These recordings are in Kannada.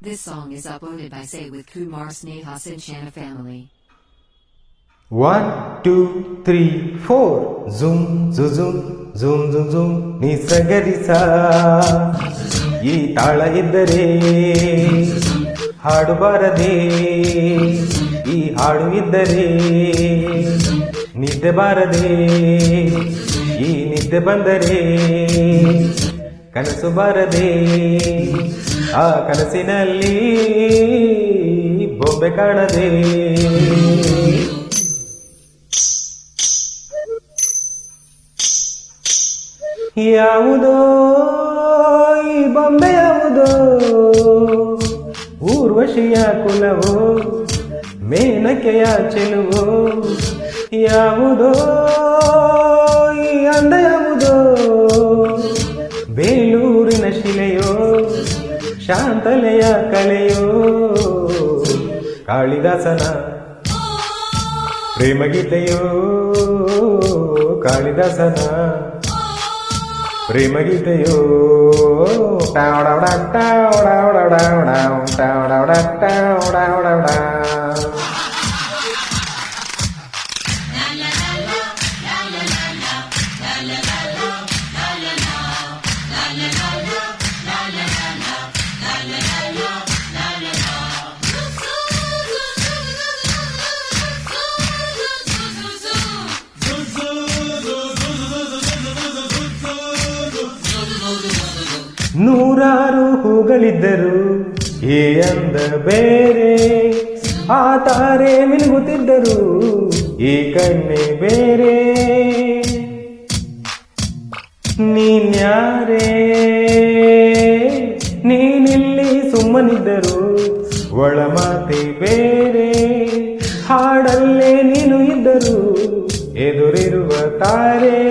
This song is uploaded by Say with Kumar Sneha Sinchana family. One, two, three, four. Zoom, zoom, zoom, zoom, zoom, zoom. ನಿಸಗರಿಸ ಈ ತಾಳ ಇದ್ದರೆ ಹಾಡಬಾರದೆ ಈ ಹಾಡು ಇದ್ದರೆ ನಿದ್ದೆ ಬಾರದೆ ಈ ನಿದ್ದೆ ಬಂದರೆ ಕನಸು ಬಾರದೆ ಆ ಕನಸಿನಲ್ಲಿ ಬೊಂಬೆ ಕಾಣದೆ. ಯಾವುದೋ ಈ ಬೊಂಬೆ ಯಾವುದೋ, ಊರ್ವಶಿಯ ಕುಲವೋ, ಮೇನಕೆಯ ಚೆಲುವೋ, ಯಾವುದೋ ಈ ಅಂದ ಯಾವುದೋ, ಬೇಲೂರಿನ ಶಿಲೆಯೋ ಶಾಂತಲೆಯ ಕಳೆಯೋ ಕಾಳಿದಾಸನ ಪ್ರೇಮಗೀತೆಯೋ ಕಾಳಿದಾಸನ ಪ್ರೇಮಗೀತೆಯೋ ಟಾವಡಾವಡ ಟಾವಡಾವಡ ಟಾವಡಾವಡ ಟಾವಡಾವಡ ಟಾವಡಾವಡ. ನೂರಾರು ಹೂಗಳಿದ್ದರು ಏ ಅಂದ ಬೇರೆ ಆ ತಾರೆ ಮಿನುಗುತ್ತಿದ್ದರು. ಈ ಕಣ್ಣೆ ಬೇರೆ. ನೀನ್ಯಾರೇ? ನೀನಿಲ್ಲಿ ಸುಮ್ಮನಿದ್ದರು. ಒಳ ಮಾತೆ ಬೇರೆ, ಹಾಡಲ್ಲೇ ನೀನು ಇದ್ದರು. ಎದುರಿರುವ ತಾರೆ.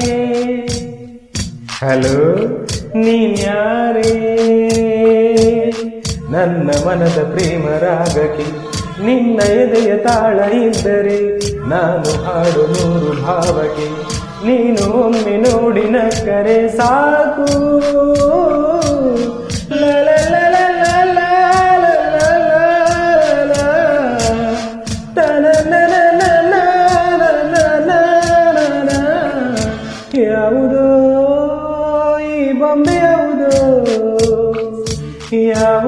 ಹಲೋ? ನೀನ್ಯಾರೇ? ನನ್ನ ಮನದ ಪ್ರೇಮ ರಾಗಕ್ಕೆ ನಿನ್ನ ಎದೆಯ ತಾಳ ಇದ್ದರೆ ನಾನು ಹಾಡು ನೂರು ಭಾವಕ್ಕೆ ನೀನು ಒಮ್ಮೆ ನೋಡಿ ಕರೆ ಸಾಕು. Yeah.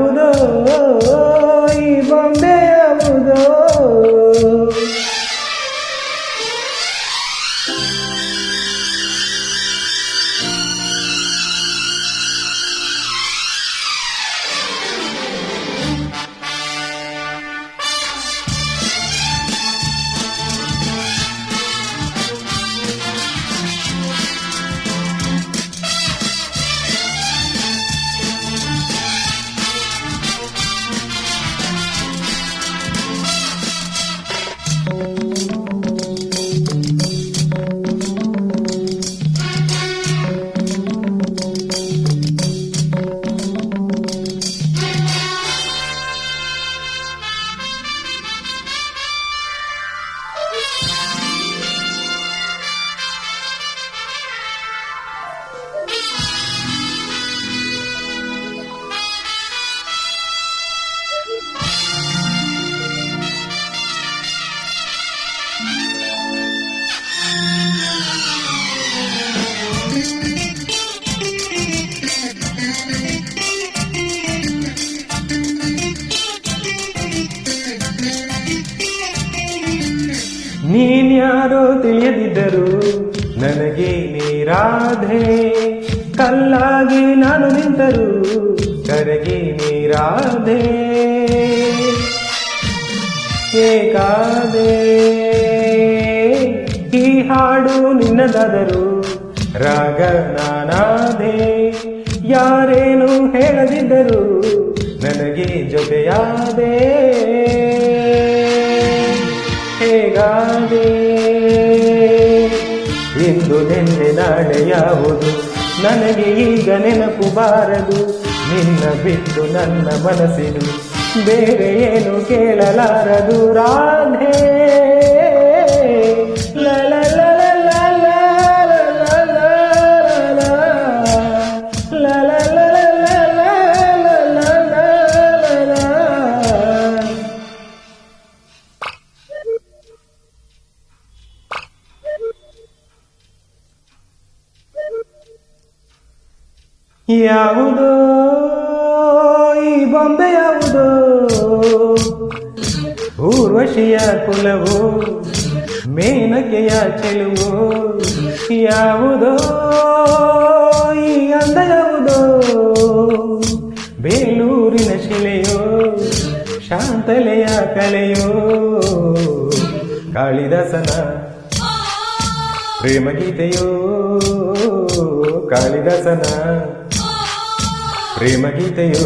ನೀನ್ಯಾರೋ ತಿಳಿಯದಿದ್ದರು ನನಗೆ ನೀರಾಧೆ. ಕಲ್ಲಾಗಿ ನಾನು ನಿಂತರು ಕರಗಿ ನೀರಾಧೆ. ಏಕಾದೆ ಈ ಹಾಡು ನಿನ್ನದಾದರು ರಾಗ ನಾನಾದೆ ಯಾರೇನು ಹೇಳದಿದ್ದರು ನನಗೆ ಜೊತೆಯಾದೆ. ಹೇಗಾದೆ ಎಂದು ನಿನ್ನೆ ನಾಳೆ ಯಾವುದು? ನನಗೆ ಈಗ ನೆನಪು ಬಾರದು. ನಿನ್ನ ಬಿಟ್ಟು ನನ್ನ ಮನಸ್ಸಿದು. ಬೇರೆ ಏನು ಕೇಳಲಾರದು ರಾಧೆ. ಯಾವುದೋ? ಈ ಬೊಂಬೆ ಯಾವುದೋ? ಊರ್ವಶಿಯ ಕುಲವು, ಮೇನಕೆಯ ಚೆಲುವು. ಯಾವುದೋ? ಈ ಅಂದ ಯಾವುದೋ? ಬೇಲೂರಿನ ಶಿಲೆಯೋ, ಶಾಂತಲೆಯ ಕಲೆಯೋ. ಕಾಳಿದಾಸನ ಪ್ರೇಮಗೀತೆಯೋ, ಕಾಳಿದಾಸನ ప్రేమ గీతయో